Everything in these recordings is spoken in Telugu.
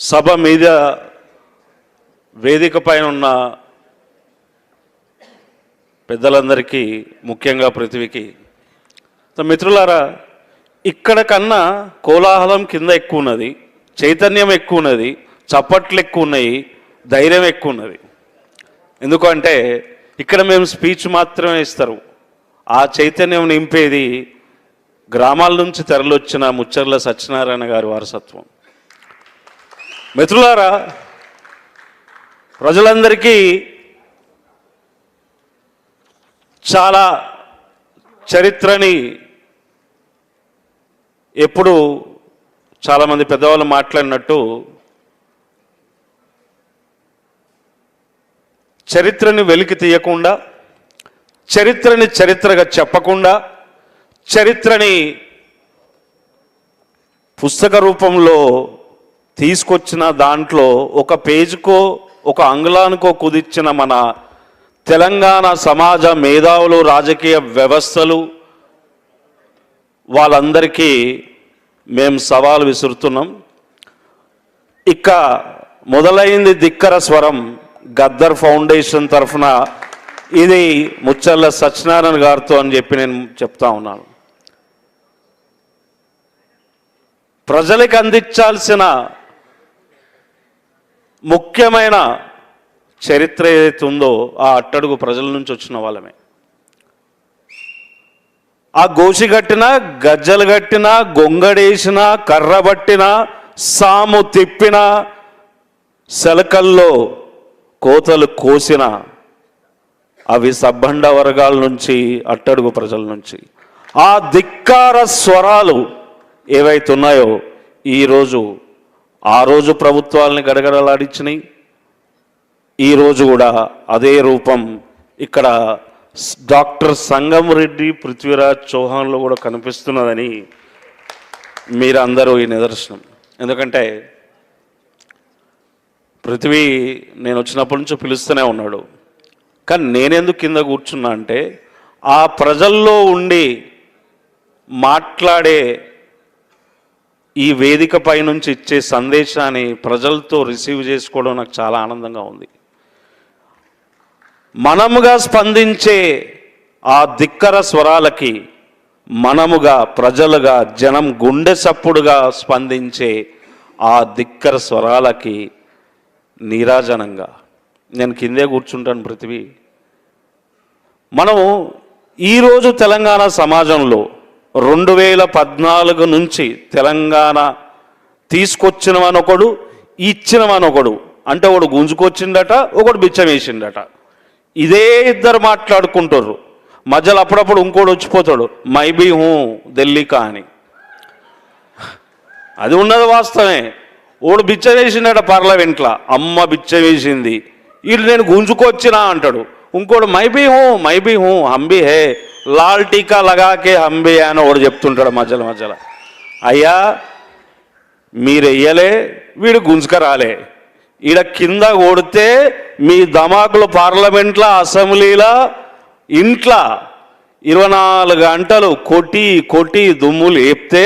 సభ మీద వేదిక పైన ఉన్న పెద్దలందరికీ ముఖ్యంగా పృథ్వీకి. మిత్రులారా ఇక్కడ కన్నా కోలాహలం కింద ఎక్కువ ఉన్నది చైతన్యం ఎక్కువ ఉన్నది చప్పట్లు ఎక్కువ ఉన్నాయి ధైర్యం ఎక్కువ ఉన్నది. ఎందుకంటే ఇక్కడ మేము స్పీచ్ మాత్రమే ఇస్తారు. ఆ చైతన్యం నింపేది గ్రామాల నుంచి తరలొచ్చిన ముచ్చర్ల సత్యనారాయణ గారి వారసత్వం. మిత్రులారా ప్రజలందరికీ చాలా చరిత్రని ఎప్పుడు చాలామంది పెద్దవాళ్ళు మాట్లాడినట్టు చరిత్రని వెలికి తీయకుండా చరిత్రని చరిత్రగా చెప్పకుండా చరిత్రని పుస్తక రూపంలో తీసుకొచ్చిన దాంట్లో ఒక పేజీకో ఒక అంగుళానికో కుదిర్చిన మన తెలంగాణ సమాజ మేధావులు రాజకీయ వ్యవస్థలు వాళ్ళందరికీ మేము సవాలు విసురుతున్నాం. ఇక మొదలైంది ధిక్కర స్వరం గద్దర్ ఫౌండేషన్ తరఫున. ఇది ముచ్చర్ల సత్యనారాయణ గారితో అని చెప్పి నేను చెప్తా ఉన్నాను. ప్రజలకు అందించాల్సిన ముఖ్యమైన చరిత్ర ఏదైతే ఉందో ఆ అట్టడుగు ప్రజల నుంచి వచ్చిన వాళ్ళమే. ఆ గోసి కట్టిన గజ్జలు కట్టిన గొంగడేసిన కర్ర పట్టిన సాము తిప్పిన సెలకల్లో కోతలు కోసిన అవి సబ్బండ వర్గాల నుంచి అట్టడుగు ప్రజల నుంచి. ఆ ధిక్కార స్వరాలు ఏవైతున్నాయో ఈరోజు ఆ రోజు ప్రభుత్వాలని గడగడలాడించినాయి. ఈరోజు కూడా అదే రూపం ఇక్కడ డాక్టర్ సంగం రెడ్డి పృథ్వీరాజ్ చౌహాన్లో కూడా కనిపిస్తున్నదని మీరందరూ ఈ నిదర్శనం. ఎందుకంటే పృథ్వీ నేను వచ్చినప్పటి నుంచి పిలుస్తూనే ఉన్నాడు. కానీ నేనెందుకు కింద కూర్చున్నా అంటే ఆ ప్రజల్లో ఉండి మాట్లాడే ఈ వేదిక పై నుంచి ఇచ్చే సందేశాన్ని ప్రజలతో రిసీవ్ చేసుకోవడం నాకు చాలా ఆనందంగా ఉంది. మనముగా స్పందించే ఆ ధిక్కర స్వరాలకి మనముగా ప్రజలుగా జనం గుండె సప్పుడుగా స్పందించే ఆ ధిక్కర స్వరాలకి నీరాజనంగా. నేను కిందే కూర్చుంటాను పృథ్వీ. మనము ఈరోజు తెలంగాణ సమాజంలో రెండు వేల పద్నాలుగు నుంచి తెలంగాణ తీసుకొచ్చినవనొకడు ఇచ్చినవనొకడు. అంటే ఒకడు గుంజుకొచ్చిండట ఒకడు బిచ్చం వేసిండట ఇదే ఇద్దరు మాట్లాడుకుంటారు మధ్యలో అప్పుడప్పుడు ఇంకోటి వచ్చిపోతాడు మైబీ హూ ఢిల్లీకా అని. అది ఉన్నది వాస్తవమే. ఓడు బిచ్చ వేసిండట పార్లమెంట్లో. అమ్మ బిచ్చ వేసింది వీళ్ళు నేను గుంజుకొచ్చినా అంటాడు. ఇంకోడు మైబీ హూ మైబీ హూ హంబీ హే లాల్ టీకా లగాకే హంబే అని ఒకడు చెప్తుంటాడు మధ్యలో మధ్యలో. అయ్యా మీరు వెయ్యలే వీడు గుంజుకరాలే. ఈడ కింద కొడితే మీ దమాకులు పార్లమెంట్లో అసెంబ్లీలో ఇంట్లో ఇరవై నాలుగు గంటలు కొట్టి కొట్టి దుమ్ములు లేపితే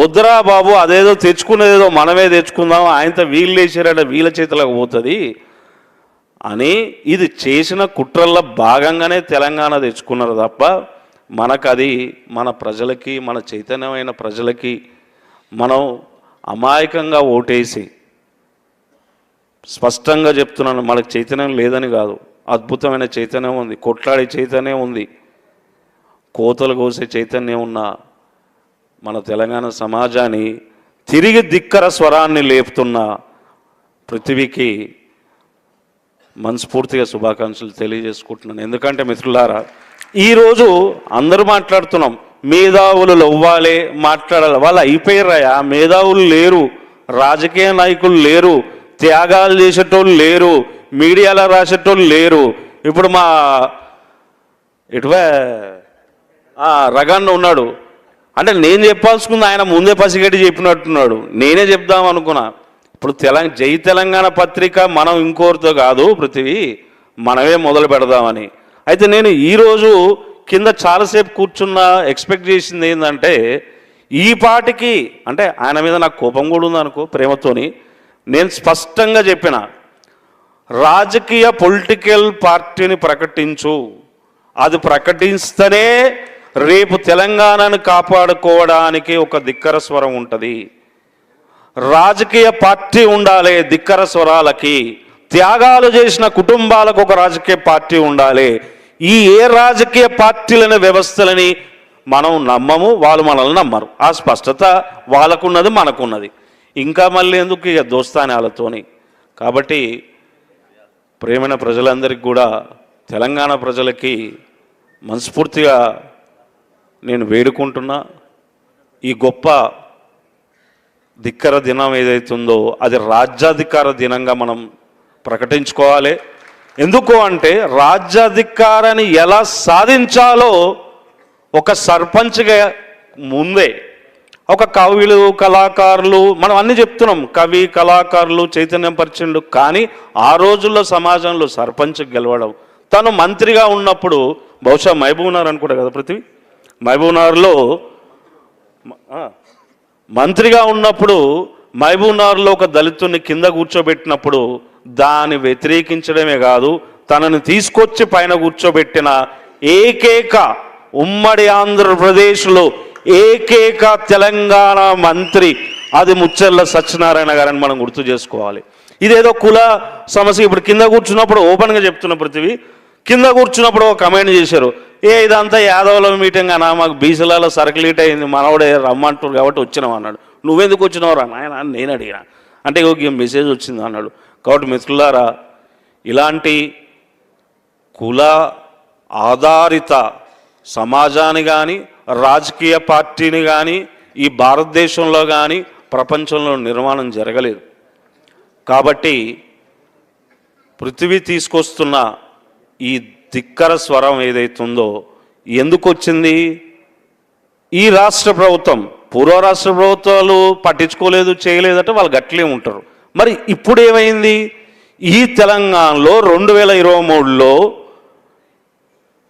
వద్దురా బాబు అదేదో తెచ్చుకునేదేదో మనమే తెచ్చుకుందాం ఆయనతో వీళ్ళు వేసారట వీళ్ళ చేతులకు పోతుంది. అని ఇది చేసిన కుట్రల్లో భాగంగానే తెలంగాణ తెచ్చుకున్నారు తప్ప మనకు అది మన ప్రజలకి మన చైతన్యమైన ప్రజలకి మనం అమాయకంగా ఓటేసి స్పష్టంగా చెప్తున్నాను మనకు చైతన్యం లేదని కాదు. అద్భుతమైన చైతన్యం ఉంది. కొట్లాడే చైతన్యం ఉంది. కోతలు కోసే చైతన్యం ఉన్న మన తెలంగాణ సమాజాన్ని తిరిగి ధిక్కర స్వరాన్ని లేపుతున్న పృథివీకి మనస్ఫూర్తిగా శుభాకాంక్షలు తెలియజేసుకుంటున్నాను. ఎందుకంటే మిత్రులారా ఈరోజు అందరూ మాట్లాడుతున్నాం. మేధావులు లవ్వాలి మాట్లాడాలి. వాళ్ళు అయిపోయారయా మేధావులు లేరు రాజకీయ నాయకులు లేరు త్యాగాలు చేసేటోళ్ళు లేరు మీడియాలో రాసేటోళ్ళు లేరు. ఇప్పుడు మా ఇటువే రగన్ రగన్న ఉన్నాడు. అంటే నేను చెప్పాల్సుకుంది ఆయన ముందే పసిగట్టి చెప్పినట్టున్నాడు. నేనే చెప్దాం అనుకున్నా. ఇప్పుడు తెలంగాణ జై తెలంగాణ పత్రిక మనం ఇంకోరితో కాదు పృథివీ మనమే మొదలు పెడదామని. అయితే నేను ఈరోజు కింద చాలాసేపు కూర్చున్న ఎక్స్పెక్ట్ చేసింది ఏంటంటే ఈ పాటికి అంటే ఆయన మీద నాకు కోపం కూడా ఉందనుకో ప్రేమతోని నేను స్పష్టంగా చెప్పిన రాజకీయ పొలిటికల్ పార్టీని ప్రకటించు. అది ప్రకటిస్తేనే రేపు తెలంగాణను కాపాడుకోవడానికి ఒక దిక్కర స్వరం ఉంటుంది. రాజకీయ పార్టీ ఉండాలి దిక్కర స్వరాలకి. త్యాగాలు చేసిన కుటుంబాలకు ఒక రాజకీయ పార్టీ ఉండాలి. ఈ ఏ రాజకీయ పార్టీలని వ్యవస్థలని మనం నమ్మము వాళ్ళు మనల్ని నమ్మరు. ఆ స్పష్టత వాళ్ళకున్నది మనకున్నది. ఇంకా మళ్ళీ ఎందుకు ఇక దోస్తానాలతోని? కాబట్టి ప్రేమైన ప్రజలందరికీ కూడా తెలంగాణ ప్రజలకి మనస్ఫూర్తిగా నేను వేడుకుంటున్నా. ఈ గొప్ప ధిక్కర దినం ఏదైతుందో అది రాజ్యాధికార దినంగా మనం ప్రకటించుకోవాలి. ఎందుకు అంటే రాజ్యాధికారాన్ని ఎలా సాధించాలో ఒక సర్పంచ్గా ముందే ఒక కవులు కళాకారులు మనం అన్ని చెప్తున్నాం కవి కళాకారులు చైతన్యం పరిచయండు కానీ ఆ రోజుల్లో సమాజంలో సర్పంచ్ గెలవడం. తను మంత్రిగా ఉన్నప్పుడు బహుశా మహబూబ్నగర్ అనుకుంటా కదా పృథ్వీ? మహబూబ్నగర్లో మంత్రిగా ఉన్నప్పుడు మహబూబ్నగర్లో ఒక దళితుని కింద కూర్చోబెట్టినప్పుడు దాన్ని వ్యతిరేకించడమే కాదు తనని తీసుకొచ్చి పైన కూర్చోబెట్టిన ఏకైక ఉమ్మడి ఆంధ్రప్రదేశ్లో ఏకైక తెలంగాణ మంత్రి అది ముచ్చర్ల సత్యనారాయణ గారని మనం గుర్తు చేసుకోవాలి. ఇదేదో కుల సమస్య. ఇప్పుడు కింద కూర్చున్నప్పుడు ఓపెన్గా చెప్తున్న పృథివీ కింద కూర్చున్నప్పుడు ఒక కమెంట్ చేశారు. ఏ ఇదంతా యాదవుల మీటింగ్ అన్నా మాకు బీసీలలో సర్క్యులేట్ అయింది మనవడే రమ్మంటారు కాబట్టి వచ్చినావు అన్నాడు. నువ్వెందుకు వచ్చినావు రా నాయన నేను అడిగిన. అంటే ఒక మెసేజ్ వచ్చింది అన్నాడు. కాబట్టి మిత్రులారా ఇలాంటి కుల ఆధారిత సమాజాన్ని కానీ రాజకీయ పార్టీని కానీ ఈ భారతదేశంలో కానీ ప్రపంచంలో నిర్మాణం జరగలేదు. కాబట్టి పృథివీ తీసుకొస్తున్న ఈ ధిక్కర స్వరం ఏదైతుందో ఎందుకు వచ్చింది ఈ రాష్ట్ర ప్రభుత్వం పూర్వ రాష్ట్ర ప్రభుత్వాలు పట్టించుకోలేదు చేయలేదంటే వాళ్ళు గట్లే ఉంటారు. మరి ఇప్పుడు ఏమైంది ఈ తెలంగాణలో రెండు వేల ఇరవై మూడులో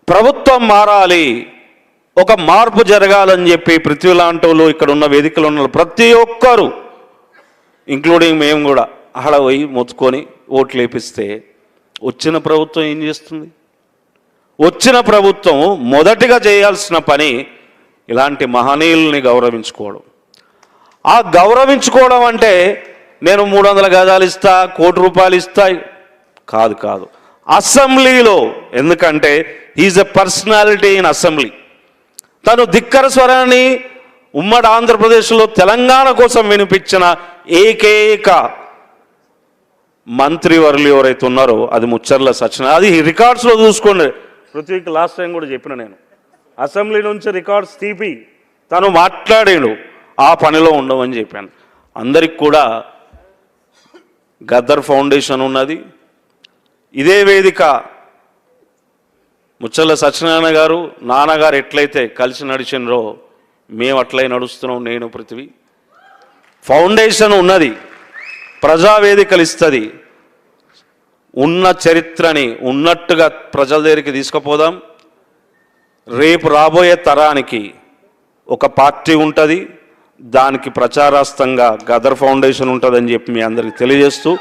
ప్రభుత్వం మారాలి ఒక మార్పు జరగాలని చెప్పి పృథ్వీ లాంటి వాళ్ళు ఇక్కడ ఉన్న వేదికలో ఉన్న వాళ్ళు ప్రతి ఒక్కరు ఇంక్లూడింగ్ మేము కూడా అక్కడ పోయి మొత్తుకొని ఓట్లు వేపిస్తే వచ్చిన ప్రభుత్వం ఏం చేస్తుంది? వచ్చిన ప్రభుత్వం మొదటిగా చేయాల్సిన పని ఇలాంటి మహనీయుల్ని గౌరవించుకోవడం. ఆ గౌరవించుకోవడం అంటే నేను మూడు వందల గజాలు ఇస్తా కోటి రూపాయలు ఇస్తా కాదు కాదు. అసెంబ్లీలో ఎందుకంటే is a personality in assembly. తను ధిక్కర స్వరాన్ని ఉమ్మడి ఆంధ్రప్రదేశ్లో తెలంగాణ కోసం వినిపించిన ఏకైక మంత్రివర్లు ఎవరైతే ఉన్నారో అది ముచ్చర్ల సచిన అది రికార్డ్స్లో చూసుకోండి. పృథ్వీకి లాస్ట్ టైం కూడా చెప్పిన నేను. అసెంబ్లీ నుంచి రికార్డ్స్ తీపి తను మాట్లాడాడు ఆ పనిలో ఉండమని చెప్పాను. అందరికి కూడా గద్దర్ ఫౌండేషన్ ఉన్నది. ఇదే వేదిక ముచ్చల్ల సత్యనారాయణ గారు నాన్నగారు ఎట్లయితే కలిసి నడిచినరో మేము అట్లయి నడుస్తున్నాం నేను పృథ్వీ. ఫౌండేషన్ ఉన్నది ప్రజావేదికలు ఇస్తుంది. ఉన్న చరిత్రని ఉన్నట్టుగా ప్రజల దగ్గరికి తీసుకుపోదాం. రేపు రాబోయే తరానికి ఒక పార్టీ ఉంటుంది. దానికి ప్రచారాస్తంగా గదర్ ఫౌండేషన్ ఉంటుందని చెప్పి మీ అందరికి తెలియజేస్తూ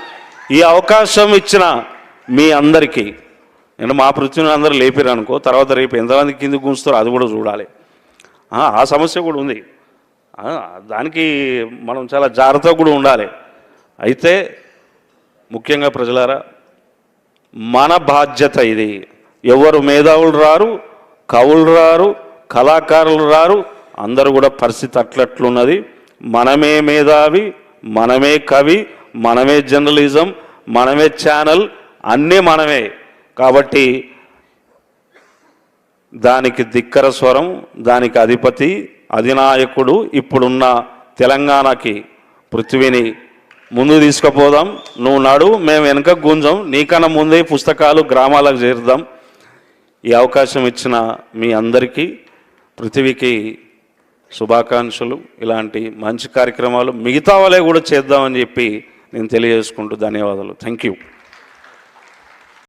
ఈ అవకాశం ఇచ్చిన మీ అందరికీ నేను మా పృథ్వీని అందరూ లేపారు అనుకో తర్వాత రేపు ఎంతమంది కింద గుంచుతారో అది కూడా చూడాలి. ఆ, సమస్య కూడా ఉంది. దానికి మనం చాలా జాగ్రత్తగా కూడా ఉండాలి. అయితే ముఖ్యంగా ప్రజలారా మన బాధ్యత ఇది. ఎవరు మేధావులు రారు కవులు రారు కళాకారులు రారు అందరూ కూడా పరిస్థితి అట్లట్లున్నది. మనమే మేధావి మనమే కవి మనమే జర్నలిజం మనమే ఛానల్ అన్నీ మనమే. కాబట్టి దానికి ధిక్కర స్వరం దానికి అధిపతి అధినాయకుడు ఇప్పుడున్న తెలంగాణకి పృథ్వీని ముందు తీసుకుపోదాం. నువ్వు నాడు మేము వెనక గుంజం. నీకన్నా ముందే పుస్తకాలు గ్రామాలకు చేరుదాం. ఈ అవకాశం ఇచ్చిన మీ అందరికీ పృథివీకి శుభాకాంక్షలు. ఇలాంటి మంచి కార్యక్రమాలు మిగతా వాళ్ళే కూడా చేద్దామని చెప్పి నేను తెలియజేసుకుంటూ ధన్యవాదాలు. Thank you